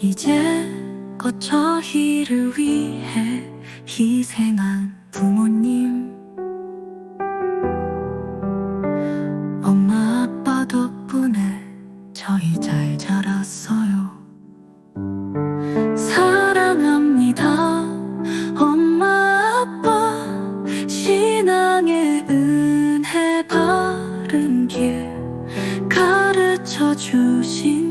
이제껏 저희를 위해 희생한 부모님. 엄마 아빠 덕분에 저희 잘 자랐어요. 사랑합니다. 엄마 아빠 신앙의 은혜 바른 길 가르쳐 주신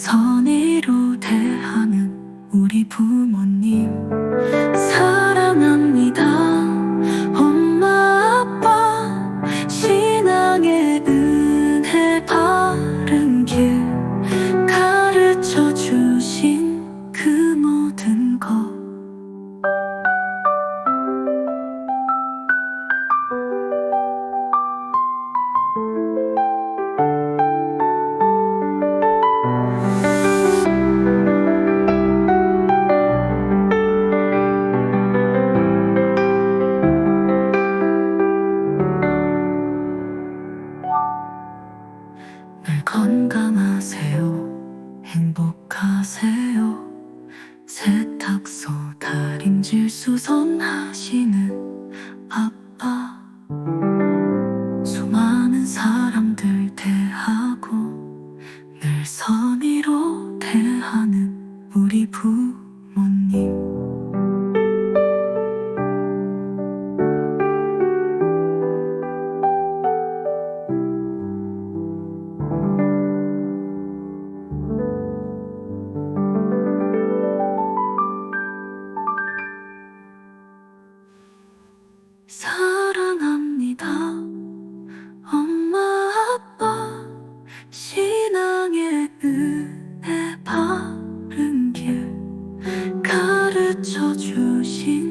선의로 대하는 우리 부모님 건강하세요. 행복하세요. 세탁소 다림질 수선 하시는 아빠. 수많은 사람들 대하고 늘 선의로 대하는 우리 부 가르쳐 주신